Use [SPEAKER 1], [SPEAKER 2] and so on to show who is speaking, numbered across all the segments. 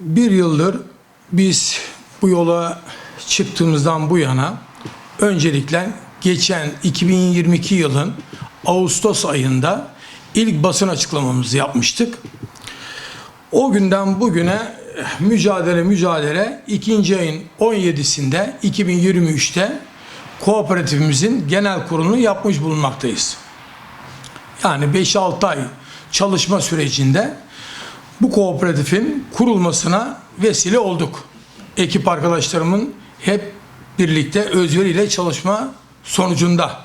[SPEAKER 1] Bir yıldır biz bu yola çıktığımızdan bu yana öncelikle geçen 2022 yılın Ağustos ayında ilk basın açıklamamızı yapmıştık. O günden bugüne mücadele mücadele ikinci ayın 17'sinde 2023'te kooperatifimizin genel kurulunu yapmış bulunmaktayız. Yani 5-6 ay çalışma sürecinde bu kooperatifin kurulmasına vesile olduk. Ekip arkadaşlarımın hep birlikte özveriyle çalışma sonucunda.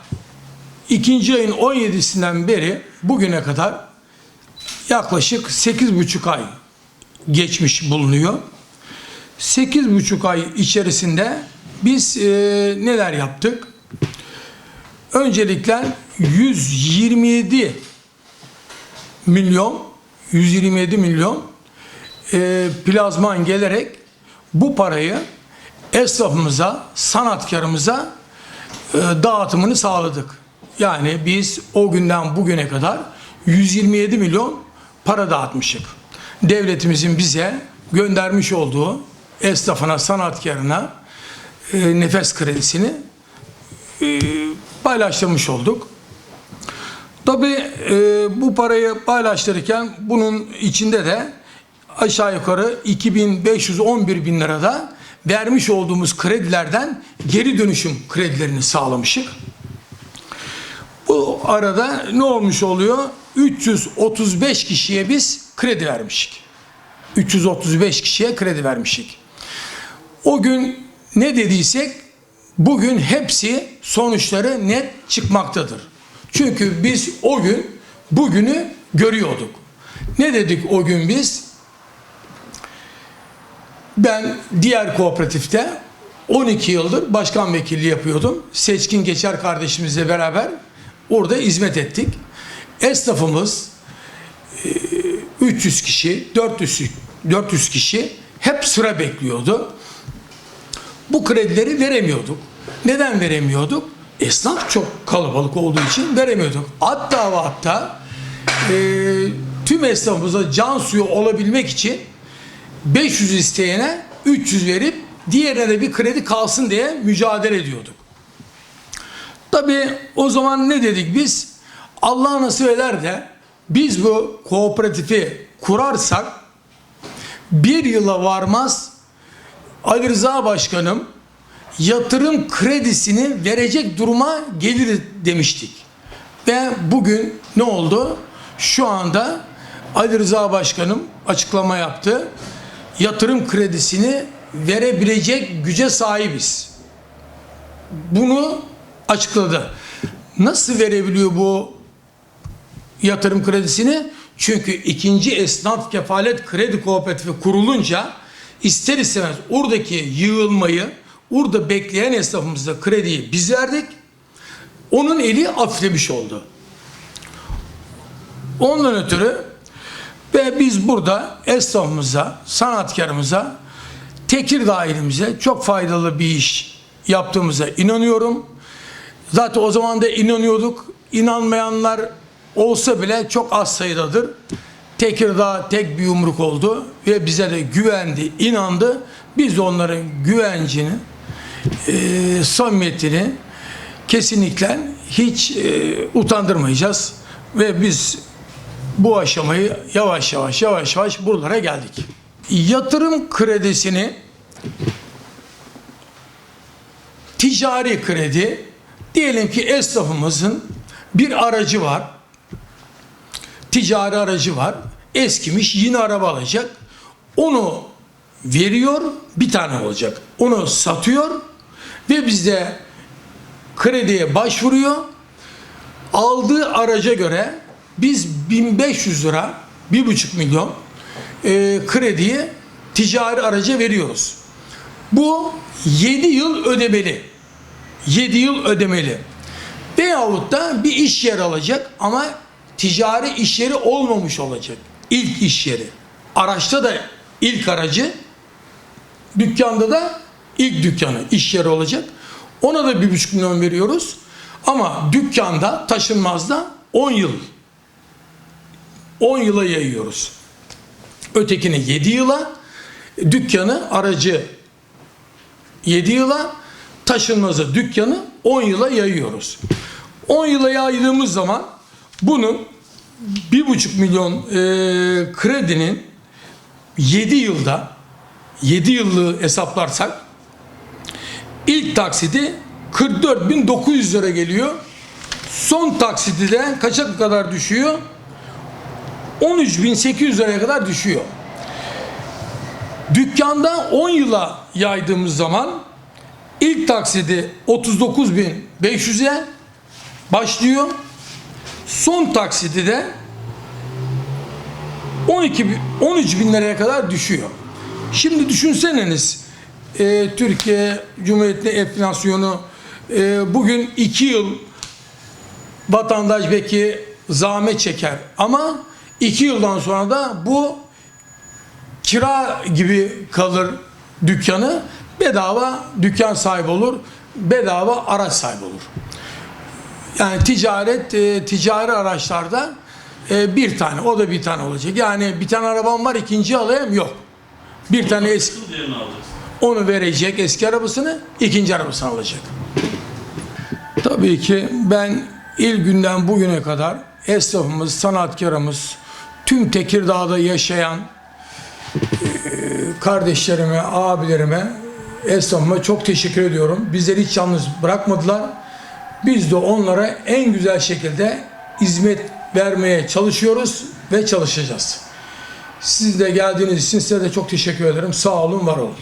[SPEAKER 1] İkinci ayın 17'sinden beri bugüne kadar yaklaşık 8,5 ay geçmiş bulunuyor. 8,5 ay içerisinde biz e, neler yaptık? Öncelikle 127 milyon 127 milyon e, plazman gelerek bu parayı esnafımıza, sanatkarımıza e, dağıtımını sağladık. Yani biz o günden bugüne kadar 127 milyon para dağıtmışık. Devletimizin bize göndermiş olduğu esnafına, sanatkarına e, nefes kredisini e, paylaştırmış olduk. Tabii e, bu parayı paylaştırırken bunun içinde de aşağı yukarı 2511 bin lirada vermiş olduğumuz kredilerden geri dönüşüm kredilerini sağlamışık. Bu arada ne olmuş oluyor? 335 kişiye biz kredi vermişik. 335 kişiye kredi vermişik. O gün ne dediysek bugün hepsi sonuçları net çıkmaktadır. Çünkü biz o gün bugünü görüyorduk. Ne dedik o gün biz? Ben diğer kooperatifte 12 yıldır başkan vekilliği yapıyordum. Seçkin Geçer kardeşimizle beraber orada hizmet ettik. Esnafımız e, 300 kişi, 400 400 kişi hep sıra bekliyordu. Bu kredileri veremiyorduk. Neden veremiyorduk? Esnaf çok kalabalık olduğu için veremiyorduk. Hatta ve hatta e, tüm esnafımıza can suyu olabilmek için 500 isteyene 300 verip diğerine de bir kredi kalsın diye mücadele ediyorduk. Tabii o zaman ne dedik biz? Allah nasip eder de biz bu kooperatifi kurarsak bir yıla varmaz Ali Rıza Başkanım yatırım kredisini verecek duruma gelir demiştik. Ve bugün ne oldu? Şu anda Ali Rıza Başkanım açıklama yaptı. Yatırım kredisini verebilecek güce sahibiz. Bunu açıkladı. Nasıl verebiliyor bu yatırım kredisini? Çünkü ikinci esnaf kefalet kredi kooperatifi kurulunca ister istemez oradaki yığılmayı, orada bekleyen esnafımıza krediyi biz verdik. Onun eli hafiflemiş oldu. Ondan ötürü ve biz burada esnafımıza, sanatkarımıza, Tekirdağ ilimize çok faydalı bir iş yaptığımıza inanıyorum. Zaten o zaman da inanıyorduk. İnanmayanlar olsa bile çok az sayıdadır. Tekirdağ tek bir yumruk oldu ve bize de güvendi, inandı. Biz de onların güvencini, e, samimiyetini kesinlikle hiç e, utandırmayacağız. Ve biz bu aşamayı yavaş yavaş yavaş yavaş buralara geldik. Yatırım kredisini ticari kredi diyelim ki esnafımızın bir aracı var. Ticari aracı var. Eskimiş yeni araba alacak. Onu veriyor bir tane olacak. Onu satıyor ve bizde krediye başvuruyor. Aldığı araca göre biz 1500 lira, 1,5 milyon e, krediyi ticari araca veriyoruz. Bu 7 yıl ödemeli. 7 yıl ödemeli. Veyahut da bir iş yeri alacak ama ticari iş yeri olmamış olacak. ilk iş yeri. Araçta da ilk aracı, dükkanda da ilk dükkanı, iş yeri olacak. Ona da bir buçuk milyon veriyoruz. Ama dükkanda, taşınmazda 10 yıl 10 yıla yayıyoruz. Ötekini 7 yıla, dükkanı, aracı 7 yıla, taşınmazı, dükkanı 10 yıla yayıyoruz. 10 yıla yaydığımız zaman bunun 1,5 milyon e, kredinin 7 yılda 7 yıllığı hesaplarsak ilk taksidi 44.900 lira geliyor. Son taksidi de kaça kadar düşüyor? 13.800 liraya kadar düşüyor. Dükkanda 10 yıla yaydığımız zaman ilk taksidi 39.500'e başlıyor. Son taksidi de 12 bin- 13 bin liraya kadar düşüyor. Şimdi düşünseniz e, Türkiye Cumhuriyeti enflasyonu e, bugün 2 yıl vatandaş belki zahmet çeker ama 2 yıldan sonra da bu kira gibi kalır dükkanı bedava dükkan sahibi olur bedava araç sahibi olur. Yani ticaret e, ticari araçlarda e, bir tane o da bir tane olacak. Yani bir tane arabam var ikinci alayım yok. Bir tane eski onu verecek eski arabasını ikinci arabasını alacak. Tabii ki ben ilk günden bugüne kadar esnafımız, sanatkarımız, tüm Tekirdağ'da yaşayan e, kardeşlerime, abilerime, esnafıma çok teşekkür ediyorum. Bizleri hiç yalnız bırakmadılar. Biz de onlara en güzel şekilde hizmet vermeye çalışıyoruz ve çalışacağız. Siz de geldiğiniz için size de çok teşekkür ederim. Sağ olun, var olun.